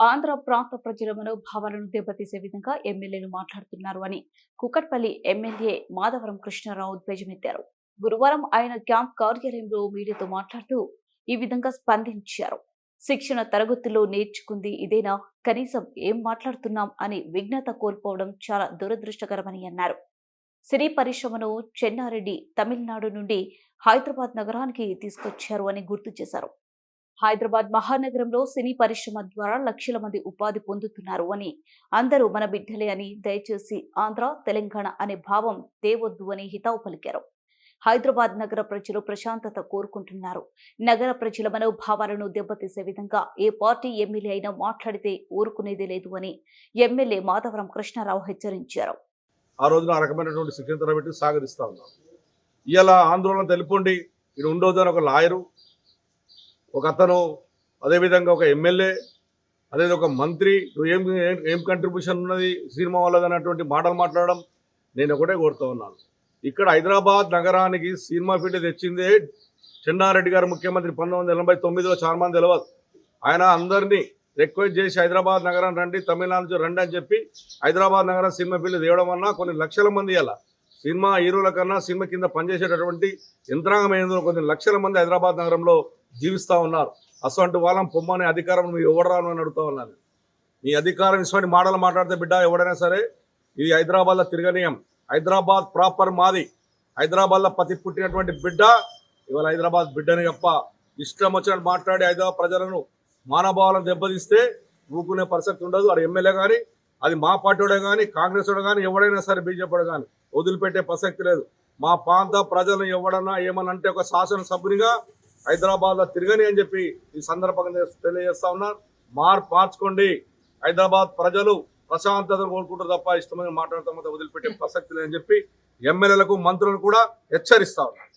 ఆంధ్ర ప్రాంత ప్రజల మనోభావాలను దెబ్బతీసే విధంగా ఎమ్మెల్యేలు మాట్లాడుతున్నారు అని కుకట్పల్లి ఎమ్మెల్యే మాధవరం కృష్ణారావు ఉద్వేజమెత్తారు గురువారం ఆయన క్యాంప్ కార్యాలయంలో మీడియాతో మాట్లాడుతూ ఈ విధంగా స్పందించారు. శిక్షణ తరగతుల్లో నేర్చుకుంది ఇదేనా? కనీసం ఏం మాట్లాడుతున్నాం? అని విఘ్నత కోల్పోవడం చాలా దురదృష్టకరమని అన్నారు. సినీ పరిశ్రమను చెన్నారెడ్డి తమిళనాడు నుండి హైదరాబాద్ నగరానికి తీసుకొచ్చారు అని గుర్తు చేశారు. హైదరాబాద్ మహానగరంలో సినీ పరిశ్రమ ద్వారా లక్షల మంది ఉపాధి పొందుతున్నారు అని అందరూ మన బిడ్డలే అని దయచేసి ఆంధ్ర తెలంగాణ అనే భావం తేవద్దు అని హితావు పలికారు. హైదరాబాద్ నగర ప్రజలు ప్రశాంతత కోరుకుంటున్నారు. నగర ప్రజల మనోభావాలను దెబ్బతీసే విధంగా ఏ పార్టీ ఎమ్మెల్యే అయినా మాట్లాడితే ఊరుకునేదే లేదు అని ఎమ్మెల్యే మాధవరం కృష్ణారావు హెచ్చరించారు. ఆ రోజున ఆ రకమైనటువంటి శిక్షణ తరబెట్టి సాగరిస్తా ఉన్నాం. ఇలా ఆందోళన తెలుపుండి ఇక్కడ ఉండొద్దని ఒక లాయరు ఒక అతను అదేవిధంగా ఒక ఎమ్మెల్యే అదే ఒక మంత్రి నువ్వు ఏం ఏం- కంట్రిబ్యూషన్ ఉన్నది సినిమా వాళ్ళది అన్నటువంటి మాటలు మాట్లాడడం నేను ఒకటే కోరుతూ ఉన్నాను. ఇక్కడ హైదరాబాద్ నగరానికి సినిమా ఫీల్డ్ తెచ్చిందే చెన్నారెడ్డి గారు ముఖ్యమంత్రి పంతొమ్మిది వందల ఎనభై తొమ్మిదిలో చాలా మంది తెలియదు ఆయన అందరినీ రిక్వెస్ట్ చేసి హైదరాబాద్ నగరం రండి తమిళనాడు నుంచి రండి అని చెప్పి హైదరాబాద్ నగరం సినిమా ఫీల్డ్ తేవడం వల్ల కొన్ని లక్షల మంది అలా సినిమా హీరోల కన్నా సినిమా కింద పనిచేసేటటువంటి యంత్రాంగం ఏందో కొన్ని లక్షల మంది హైదరాబాద్ నగరంలో జీవిస్తూ ఉన్నారు. అసలు వాళ్ళం పొమ్మనే అధికారం నువ్వు ఎవడరాను అని అడుగుతా ఉన్నాను. నీ అధికారం ఇటువంటి మాటలు మాట్లాడితే బిడ్డ ఎవడైనా సరే ఇది హైదరాబాద్లో తిరగనీయం. హైదరాబాద్ ప్రాపర్ మాది. హైదరాబాద్లో పతి పుట్టినటువంటి బిడ్డ ఇవాళ హైదరాబాద్ బిడ్డని తప్ప ఇష్టం వచ్చినట్టు మాట్లాడి హైదరాబాద్ ప్రజలను మానభావాలను దెబ్బతీస్తే ఊకునే పరిస్థితి ఉండదు. అది ఎమ్మెల్యే కానీ అది మా పార్టీడే కానీ కాంగ్రెస్ వాడు కానీ ఎవడైనా సరే బీజేపీ కానీ వదిలిపెట్టే ప్రసక్తి లేదు. మా ప్రాంత ప్రజలను ఎవడన్నా ఏమన్నా అంటే ఒక శాసనసభ్యునిగా హైదరాబాద్లో తిరగని అని చెప్పి ఈ సందర్భంగా తెలియజేస్తా ఉన్నారు మార్ మార్చుకోండి. హైదరాబాద్ ప్రజలు ప్రశాంతతను కోరుకుంటారు తప్ప ఇష్టమైన మాట్లాడతాం వదిలిపెట్టే ప్రసక్తి లేదని చెప్పి ఎమ్మెల్యేలకు మంత్రులను కూడా హెచ్చరిస్తా ఉన్నారు